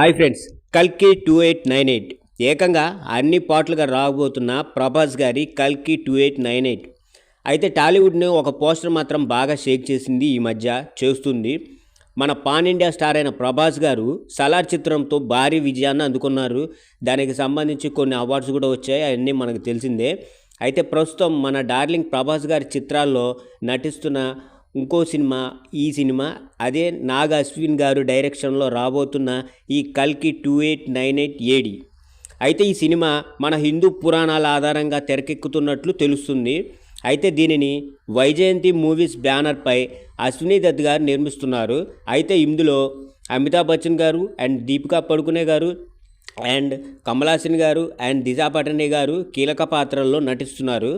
Hi friends కల్కి two eight nine eight. ఏకంగా అన్ని పాటలుగా రాబోతున్న ప్రభాస్ గారి కల్కి టూ ఎయిట్ నైన్ ఎయిట్. అయితే టాలీవుడ్ని ఒక పోస్టర్ మాత్రం బాగా షేక్ చేసింది ఈ మధ్య చేస్తుంది. మన పాన్ ఇండియా స్టార్ అయిన ప్రభాస్ గారు సలార్ చిత్రంతో భారీ విజయాన్ని అందుకున్నారు. దానికి సంబంధించి కొన్ని అవార్డ్స్ కూడా వచ్చాయి అవన్నీ మనకు తెలిసిందే. అయితే ప్రస్తుతం మన డార్లింగ్ ప్రభాస్ గారి చిత్రాల్లో నటిస్తున్న ఇంకో సినిమా ఈ సినిమా అదే నాగ్ అశ్విన్ గారు డైరెక్షన్లో రాబోతున్న ఈ కల్కి two eight nine eight AD. అయితే ఈ సినిమా మన హిందూ పురాణాల ఆధారంగా తెరకెక్కుతున్నట్లు తెలుస్తుంది. అయితే దీనిని వైజయంతి మూవీస్ బ్యానర్పై అశ్విని దత్ గారు నిర్మిస్తున్నారు. అయితే ఇందులో అమితాబ్ బచ్చన్ గారు అండ్ దీపికా పడుకునే గారు అండ్ కమలాసిన్ గారు అండ్ దిశా పటనే గారు కీలక పాత్రల్లో నటిస్తున్నారు.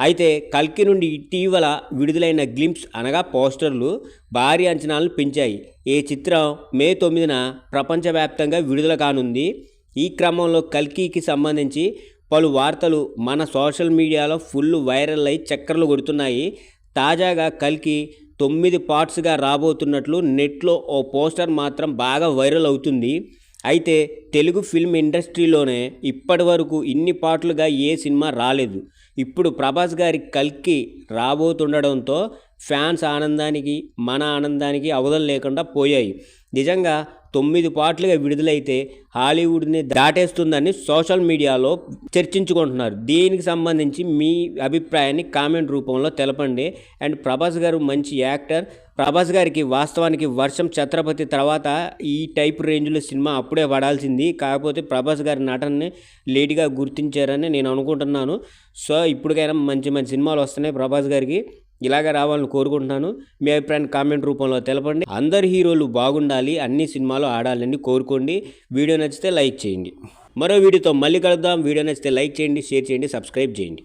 అయితే కల్కి నుండి ఇటీవల విడుదలైన గ్లింప్స్ అనగా పోస్టర్లు భారీ అంచనాలను పెంచాయి. ఈ చిత్రం మే తొమ్మిదిన ప్రపంచవ్యాప్తంగా విడుదల కానుంది. ఈ క్రమంలో కల్కికి సంబంధించి పలు వార్తలు మన సోషల్ మీడియాలో ఫుల్ వైరల్ అయి చక్కర్లు కొడుతున్నాయి. తాజాగా కల్కి తొమ్మిది పార్ట్స్గా రాబోతున్నట్లు నెట్లో ఓ పోస్టర్ మాత్రం బాగా వైరల్ అవుతుంది. అయితే తెలుగు ఫిల్మ్ ఇండస్ట్రీలోనే ఇప్పటి వరకు ఇన్ని పార్ట్లుగా ఏ సినిమా రాలేదు. ఇప్పుడు ప్రభాస్ గారి కల్కి రాబోతుండడంతో ఫ్యాన్స్ ఆనందానికి మన ఆనందానికి అవధం లేకుండా పోయాయి. నిజంగా తొమ్మిది పాటలుగా విడుదలైతే హాలీవుడ్ని దాటేస్తుందని సోషల్ మీడియాలో చర్చించుకుంటున్నారు. దీనికి సంబంధించి మీ అభిప్రాయాన్ని కామెంట్ రూపంలో తెలపండి. అండ్ ప్రభాస్ గారు మంచి యాక్టర్. ప్రభాస్ గారికి వాస్తవానికి వర్షం ఛత్రపతి తర్వాత ఈ టైప్ రేంజ్లో సినిమా అప్పుడే పడాల్సింది. కాకపోతే ప్రభాస్ గారి నటనని లేట్గా గుర్తించారని నేను అనుకుంటున్నాను. సో ఇప్పటికైనా మంచి మంచి సినిమాలు వస్తున్నాయి ప్రభాస్ గారికి. ఇలాగ రావాలని కోరుకుంటున్నాను. మీ అభిప్రాయాన్ని కామెంట్ రూపంలో తెలపండి. అందరు హీరోలు బాగుండాలి అన్ని సినిమాలు ఆడాలని కోరుకోండి. వీడియో నచ్చితే లైక్ చేయండి. మరో వీడియోతో మళ్ళీ కలుద్దాం. వీడియో నచ్చితే లైక్ చేయండి షేర్ చేయండి సబ్స్క్రైబ్ చేయండి.